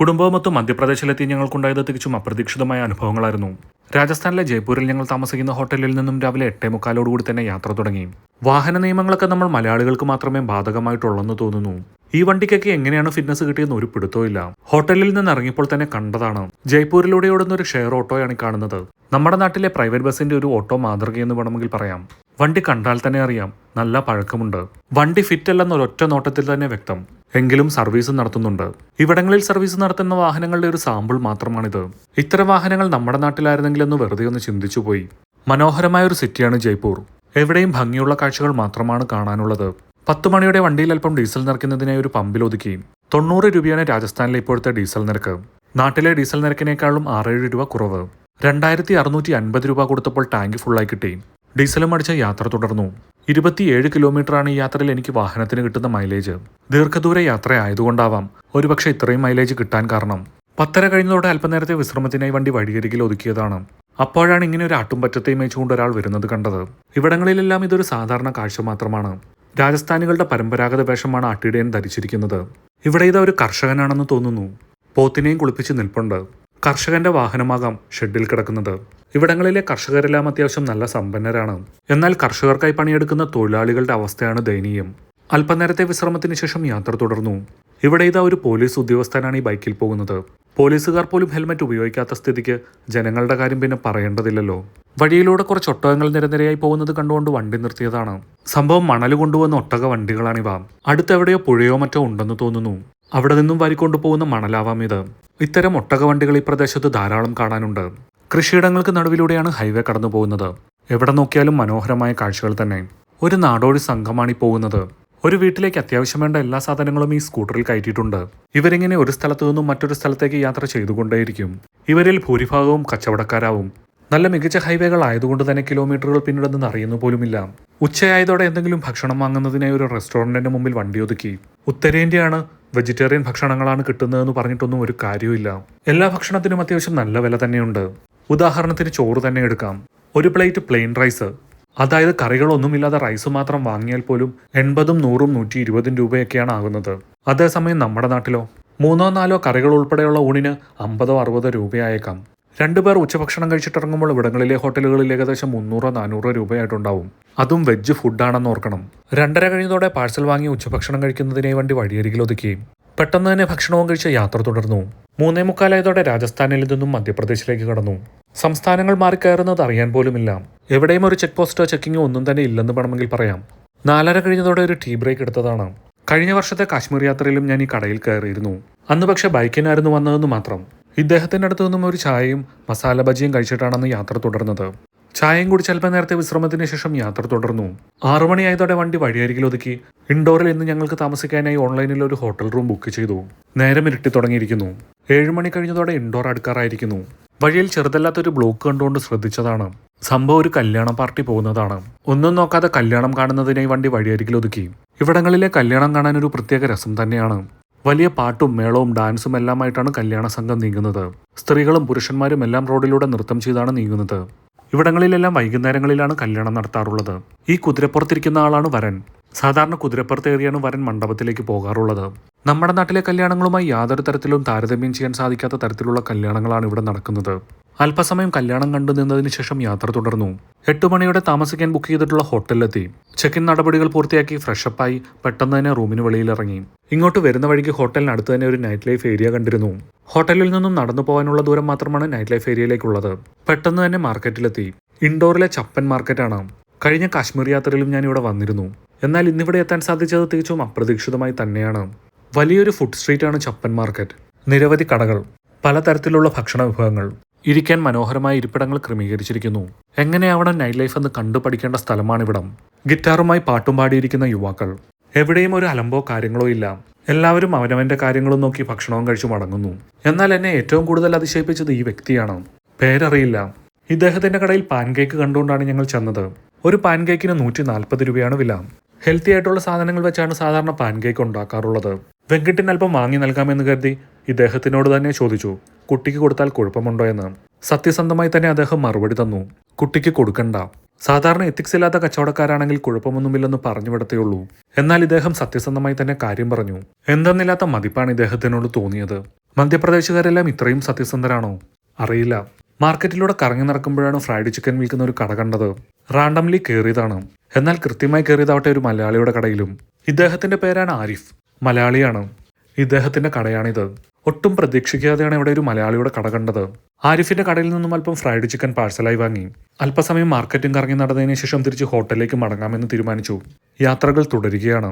കുടുംബവുമൊത്തും മധ്യപ്രദേശിലെത്തി ഞങ്ങൾക്കുണ്ടായത് തികച്ചും അപ്രതീക്ഷിതമായ അനുഭവങ്ങളായിരുന്നു. രാജസ്ഥാനിലെ ജയ്പൂരിൽ ഞങ്ങൾ താമസിക്കുന്ന ഹോട്ടലിൽ നിന്നും രാവിലെ എട്ടേ മുക്കാലോടുകൂടി തന്നെ യാത്ര തുടങ്ങി. വാഹന നിയമങ്ങളൊക്കെ നമ്മൾ മലയാളികൾക്ക് മാത്രമേ ബാധകമായിട്ടുള്ളെന്ന് തോന്നുന്നു. ഈ വണ്ടിക്കൊക്കെ എങ്ങനെയാണ് ഫിറ്റ്നസ് കിട്ടിയെന്ന് ഒരു പിടുത്തമില്ല ഹോട്ടലിൽ നിന്ന് ഇറങ്ങിയപ്പോൾ തന്നെ കണ്ടതാണ്. ജയ്പൂരിലൂടെ ഓടുന്ന ഒരു ഷെയർ ഓട്ടോയാണ് കാണുന്നത്. നമ്മുടെ നാട്ടിലെ പ്രൈവറ്റ് ബസിന്റെ ഒരു ഓട്ടോ മാതൃകയെന്ന് വേണമെങ്കിൽ പറയാം. വണ്ടി കണ്ടാൽ തന്നെ അറിയാം നല്ല പഴക്കമുണ്ട്. വണ്ടി ഫിറ്റ് അല്ലെന്നൊരൊറ്റ നോട്ടത്തിൽ തന്നെ വ്യക്തം. എങ്കിലും സർവീസ് നടത്തുന്നുണ്ട്. ഇവിടങ്ങളിൽ സർവീസ് നടത്തുന്ന വാഹനങ്ങളുടെ ഒരു സാമ്പിൾ മാത്രമാണിത്. ഇത്തരം വാഹനങ്ങൾ നമ്മുടെ നാട്ടിലായിരുന്നെങ്കിൽ എന്ന് വെറുതെ ഒന്ന് ചിന്തിച്ചു പോയി. മനോഹരമായ ഒരു സിറ്റിയാണ് ജയ്പൂർ. എവിടെയും ഭംഗിയുള്ള കാഴ്ചകൾ മാത്രമാണ് കാണാനുള്ളത്. പത്ത് മണിയുടെ വണ്ടിയിൽ അല്പം ഡീസൽ നിറയ്ക്കുന്നതിനായി ഒരു പമ്പിൽ ഒതുക്കി. തൊണ്ണൂറ് രൂപയാണ് രാജസ്ഥാനിലെ ഇപ്പോഴത്തെ ഡീസൽ നിരക്ക്. നാട്ടിലെ ഡീസൽ നിരക്കിനേക്കാളും ആറേഴ് രൂപ കുറവ്. രണ്ടായിരത്തി അറുന്നൂറ്റി അൻപത് രൂപ കൊടുത്തപ്പോൾ ടാങ്ക് ഫുള്ളായി കിട്ടി. ഡീസലും അടിച്ച യാത്ര തുടർന്നു. ഇരുപത്തിയേഴ് കിലോമീറ്ററാണ് ഈ യാത്രയിൽ എനിക്ക് വാഹനത്തിന് കിട്ടുന്ന മൈലേജ്. ദീർഘദൂര യാത്ര ആയതുകൊണ്ടാവാം. ഒരുപക്ഷെ ഇത്രയും മൈലേജ് കിട്ടാൻ കാരണം. പത്തര കഴിഞ്ഞതോടെ അല്പനേരത്തെ വിശ്രമത്തിനായി വണ്ടി വഴിയരികിൽ ഒതുക്കിയതാണ്. അപ്പോഴാണ് ഇങ്ങനെ ഒരു ആട്ടുംപറ്റത്തെയും മേച്ചുകൊണ്ട് ഒരാൾ വരുന്നത് കണ്ടത്. ഇവിടങ്ങളിലെല്ലാം ഇതൊരു സാധാരണ കാഴ്ച മാത്രമാണ്. രാജസ്ഥാനികളുടെ പരമ്പരാഗത വേഷമാണ് ആട്ടിടയൻ ധരിച്ചിരിക്കുന്നത്. ഇവിടെ ഇത് ഒരു കർഷകനാണെന്ന് തോന്നുന്നു. പോത്തിനെയും കുളിപ്പിച്ച് നിൽപ്പുണ്ട്. കർഷകന്റെ വാഹനമാകാം ഷെഡിൽ കിടക്കുന്നത്. ഇവിടങ്ങളിലെ കർഷകരെല്ലാം അത്യാവശ്യം നല്ല സമ്പന്നരാണ്. എന്നാൽ കർഷകർക്കായി പണിയെടുക്കുന്ന തൊഴിലാളികളുടെ അവസ്ഥയാണ് ദയനീയം. അല്പനേരത്തെ വിശ്രമത്തിന് ശേഷം യാത്ര തുടർന്നു. ഇവിടെ ഇതാ ഒരു പോലീസ് ഉദ്യോഗസ്ഥനാണ് ഈ ബൈക്കിൽ പോകുന്നത്. പോലീസുകാർ പോലും ഹെൽമറ്റ് ഉപയോഗിക്കാത്ത സ്ഥിതിക്ക് ജനങ്ങളുടെ കാര്യം പിന്നെ പറയേണ്ടതില്ലല്ലോ. വഴിയിലൂടെ കുറച്ച് ഒട്ടകങ്ങൾ നിരനിരയായി പോകുന്നത് കണ്ടുകൊണ്ട് വണ്ടി നിർത്തിയതാണ്. സംഭവം മണൽ കൊണ്ടുവന്ന ഒട്ടക വണ്ടികളാണിവ. അടുത്തെവിടെയോ പുഴയോ മറ്റോ ഉണ്ടെന്ന് തോന്നുന്നു. അവിടെ നിന്നും വാരിക്കൊണ്ടു പോകുന്ന മണലാവാം ഇത്. ഇത്തരം ഒട്ടക വണ്ടികൾ ഈ പ്രദേശത്ത് ധാരാളം കാണാനുണ്ട്. കൃഷിയിടങ്ങൾക്ക് നടുവിലൂടെയാണ് ഹൈവേ കടന്നു പോകുന്നത് എവിടെ നോക്കിയാലും മനോഹരമായ കാഴ്ചകൾ തന്നെ. ഒരു നാടോടി സംഘമാണ് ഈ പോകുന്നത്. ഒരു വീട്ടിലേക്ക് അത്യാവശ്യം വേണ്ട എല്ലാ സാധനങ്ങളും ഈ സ്കൂട്ടറിൽ കയറ്റിയിട്ടുണ്ട്. ഇവരിങ്ങനെ ഒരു സ്ഥലത്തു നിന്നും മറ്റൊരു സ്ഥലത്തേക്ക് യാത്ര ചെയ്തുകൊണ്ടേയിരിക്കും. ഇവരിൽ ഭൂരിഭാഗവും കച്ചവടക്കാരാവും. നല്ല മികച്ച ഹൈവേകൾ ആയതുകൊണ്ട് തന്നെ കിലോമീറ്ററുകൾ പിന്നിടുന്നെന്ന് അറിയുന്നു പോലുമില്ല. ഉച്ചയായതോടെ എന്തെങ്കിലും ഭക്ഷണം വാങ്ങുന്നതിനായി ഒരു റെസ്റ്റോറന്റിന്റെ മുമ്പിൽ വണ്ടി ഒതുക്കി. ഉത്തരേന്ത്യയാണ് വെജിറ്റേറിയൻ ഭക്ഷണങ്ങളാണ് കിട്ടുന്നതെന്ന് പറഞ്ഞിട്ടൊന്നും ഒരു കാര്യമില്ല എല്ലാ ഭക്ഷണത്തിനും അത്യാവശ്യം നല്ല വില തന്നെയുണ്ട്. ഉദാഹരണത്തിന് ചോറ് തന്നെ എടുക്കാം. ഒരു പ്ലേറ്റ് പ്ലെയിൻ റൈസ്. അതായത് കറികളൊന്നുമില്ലാതെ റൈസ് മാത്രം വാങ്ങിയാൽ പോലും എൺപതും നൂറും നൂറ്റി ഇരുപതും രൂപയൊക്കെയാണ് ആകുന്നത്. അതേസമയം നമ്മുടെ നാട്ടിലോ? മൂന്നോ നാലോ കറികൾ ഉൾപ്പെടെയുള്ള ഊണിന് അമ്പതോ അറുപതോ രൂപയായേക്കാം. രണ്ടുപേർ ഉച്ചഭക്ഷണം കഴിച്ചിട്ടിറങ്ങുമ്പോൾ ഇവിടങ്ങളിലെ ഹോട്ടലുകളിൽ ഏകദേശം മുന്നൂറോ നാനൂറോ രൂപയായിട്ടുണ്ടാവും. അതും വെജ് ഫുഡാണെന്ന് ഓർക്കണം. രണ്ടര കഴിഞ്ഞതോടെ പാഴ്സൽ വാങ്ങി ഉച്ചഭക്ഷണം കഴിക്കുന്നതിനെ വേണ്ടി വഴിയരികിൽ ഒതുക്കി. പെട്ടെന്ന് തന്നെ ഭക്ഷണവും കഴിച്ച് യാത്ര തുടർന്നു. മൂന്നേ മുക്കാലായതോടെ രാജസ്ഥാനിൽ നിന്നും മധ്യപ്രദേശിലേക്ക് കടന്നു. സംസ്ഥാനങ്ങൾ മാറിക്കയറുന്നത് അറിയാൻ പോലുമില്ല. എവിടെയും ഒരു ചെക്ക് പോസ്റ്റോ ചെക്കിങ്ങോ ഒന്നും തന്നെ ഇല്ലെന്ന് വേണമെങ്കിൽ പറയാം. നാലര കഴിഞ്ഞതോടെ ഒരു ടീ ബ്രേക്ക് എടുത്തതാണ്. കഴിഞ്ഞ വർഷത്തെ കാശ്മീർ യാത്രയിലും ഞാൻ ഈ കടയിൽ കയറിയിരുന്നു. അന്ന് പക്ഷെ ബൈക്കിനായിരുന്നു വന്നതെന്ന് മാത്രം. ഇദ്ദേഹത്തിന്റെ അടുത്തു നിന്നും ഒരു ചായയും മസാല ബജിയും കഴിച്ചിട്ടാണ് യാത്ര തുടർന്നത്. ചായയും കുടിച്ച് അല്പം നേരത്തെ വിശ്രമത്തിന് ശേഷം യാത്ര തുടർന്നു. ആറു മണിയായതോടെ വണ്ടി വഴിയരികിൽ ഒതുക്കി. ഇൻഡോറിൽ ഇന്ന് ഞങ്ങൾക്ക് താമസിക്കാനായി ഓൺലൈനിൽ ഒരു ഹോട്ടൽ റൂം ബുക്ക് ചെയ്തു. നേരം ഇരുട്ടി തുടങ്ങിയിരിക്കുന്നു. ഏഴു മണി കഴിഞ്ഞതോടെ ഇൻഡോർ അടുക്കാറായിരിക്കുന്നു. വഴിയിൽ ചെറുതല്ലാത്തൊരു ബ്ലോക്ക് കണ്ടുകൊണ്ട് ശ്രദ്ധിച്ചതാണ്. സംഭവം ഒരു കല്യാണ പാർട്ടി പോകുന്നതാണ്. ഒന്നും നോക്കാതെ കല്യാണം കാണുന്നതിനായി വണ്ടി വഴിയരികിൽ ഒതുക്കി. ഇവിടങ്ങളിലെ കല്യാണം കാണാൻ ഒരു പ്രത്യേക രസം തന്നെയാണ്. വലിയ പാട്ടും മേളവും ഡാൻസും എല്ലാമായിട്ടാണ് കല്യാണ സംഘം നീങ്ങുന്നത്. സ്ത്രീകളും പുരുഷന്മാരും എല്ലാം റോഡിലൂടെ നൃത്തം ചെയ്താണ് നീങ്ങുന്നത്. ഇവിടങ്ങളിലെല്ലാം വൈകുന്നേരങ്ങളിലാണ് കല്യാണം നടത്താറുള്ളത്. ഈ കുതിരപ്പുറത്തിരിക്കുന്ന ആളാണ് വരൻ. സാധാരണ കുതിരപ്പുറത്തേറിയാണ് വരൻ മണ്ഡപത്തിലേക്ക് പോകാറുള്ളത്. നമ്മുടെ നാട്ടിലെ കല്യാണങ്ങളുമായി യാതൊരു തരത്തിലും താരതമ്യം ചെയ്യാൻ സാധിക്കാത്ത തരത്തിലുള്ള കല്യാണങ്ങളാണ് ഇവിടെ നടക്കുന്നത്. അല്പസമയം കല്യാണം കണ്ടു നിന്നതിന് ശേഷം യാത്ര തുടർന്നു. എട്ട് മണിയോടെ താമസിക്കാൻ ബുക്ക് ചെയ്തിട്ടുള്ള ഹോട്ടലിലെത്തി. ചെക്ക് ഇൻ നടപടികൾ പൂർത്തിയാക്കി ഫ്രഷപ്പായി പെട്ടെന്ന് തന്നെ റൂമിന് വെളിയിൽ ഇറങ്ങി ഇങ്ങോട്ട് വരുന്ന വഴിക്ക് ഹോട്ടലിനടുത്ത് തന്നെ ഒരു നൈറ്റ് ലൈഫ് ഏരിയ കണ്ടിരുന്നു. ഹോട്ടലിൽ നിന്നും നടന്നു പോകാനുള്ള ദൂരം മാത്രമാണ് നൈറ്റ് ലൈഫ് ഏരിയയിലേക്കുള്ളത് പെട്ടെന്ന് തന്നെ മാർക്കറ്റിലെത്തി. ഇൻഡോറിലെ ചപ്പൻ മാർക്കറ്റാണ് കഴിഞ്ഞ കാശ്മീർ യാത്രയിലും ഞാൻ ഇവിടെ വന്നിരുന്നു. എന്നാൽ ഇന്നിവിടെ എത്താൻ സാധിച്ചത് തികച്ചും അപ്രതീക്ഷിതമായി തന്നെയാണ്. വലിയൊരു ഫുഡ് സ്ട്രീറ്റാണ് ചപ്പൻ മാർക്കറ്റ് നിരവധി കടകൾ പലതരത്തിലുള്ള ഭക്ഷണ വിഭവങ്ങൾ ഇരിക്കാൻ മനോഹരമായ ഇരിപ്പിടങ്ങൾ ക്രമീകരിച്ചിരിക്കുന്നു. എങ്ങനെയാവണം നൈറ്റ് ലൈഫ് എന്ന് കണ്ടുപഠിക്കേണ്ട സ്ഥലമാണിവിടം. ഗിറ്റാറുമായി പാട്ടും പാടിയിരിക്കുന്ന യുവാക്കൾ. എവിടെയും ഒരു അലമ്പോ കാര്യങ്ങളോ ഇല്ല. എല്ലാവരും അവനവന്റെ കാര്യങ്ങളും നോക്കി ഭക്ഷണവും കഴിച്ചു മടങ്ങുന്നു എന്നാൽ എന്നെ ഏറ്റവും കൂടുതൽ അതിശയിപ്പിച്ചത് ഈ വ്യക്തിയാണ്. പേരറിയില്ല. ഇദ്ദേഹത്തിന്റെ കടയിൽ പാൻകേക്ക് കണ്ടുകൊണ്ടാണ് ഞങ്ങൾ ചെന്നത്. ഒരു പാൻകേക്കിന് നൂറ്റി നാൽപ്പത് രൂപയാണ് വില. ഹെൽത്തി ആയിട്ടുള്ള സാധനങ്ങൾ വെച്ചാണ് സാധാരണ പാൻകേക്ക് ഉണ്ടാക്കാറുള്ളത്. വെങ്കിട്ടിന് അല്പം വാങ്ങി നൽകാമെന്ന് കരുതി ഇദ്ദേഹത്തിനോട് തന്നെ ചോദിച്ചു. കുട്ടിക്ക് കൊടുത്താൽ കുഴപ്പമുണ്ടോ എന്ന്. സത്യസന്ധമായി തന്നെ അദ്ദേഹം മറുപടി തന്നു. കുട്ടിക്ക് കൊടുക്കണ്ട. സാധാരണ എത്തിക്സ് ഇല്ലാത്ത കച്ചവടക്കാരാണെങ്കിൽ കുഴപ്പമൊന്നുമില്ലെന്ന് പറഞ്ഞു വിടത്തേയുള്ളൂ. എന്നാൽ ഇദ്ദേഹം സത്യസന്ധമായി തന്നെ കാര്യം പറഞ്ഞു. എന്തെന്നില്ലാത്ത മതിപ്പാണ് ഇദ്ദേഹത്തിനോട് തോന്നിയത്. മധ്യപ്രദേശുകാരെല്ലാം ഇത്രയും സത്യസന്ധരാണോ? അറിയില്ല. മാർക്കറ്റിലൂടെ കറങ്ങി നടക്കുമ്പോഴാണ് ഫ്രൈഡ് ചിക്കൻ വിൽക്കുന്ന ഒരു കട കണ്ടത്. റാൻഡംലി കയറിയതാണ്. എന്നാൽ കൃത്യമായി കയറിയതാവട്ടെ ഒരു മലയാളിയുടെ കടയിലും. ഇദ്ദേഹത്തിന്റെ പേരാണ് ആരിഫ്. മലയാളിയാണ്. ഇദ്ദേഹത്തിന്റെ കടയാണിത്. ഒട്ടും പ്രതീക്ഷിക്കാതെയാണ് ഇവിടെ ഒരു മലയാളിയുടെ കട കണ്ടത്. ആരിഫിന്റെ കടയിൽ നിന്നും അല്പം ഫ്രൈഡ് ചിക്കൻ പാഴ്സലായി വാങ്ങി. അല്പസമയം മാർക്കറ്റും കറങ്ങി നടന്നതിന് ശേഷം തിരിച്ച് ഹോട്ടലിലേക്ക് മടങ്ങാമെന്ന് തീരുമാനിച്ചു. യാത്രകൾ തുടരുകയാണ്.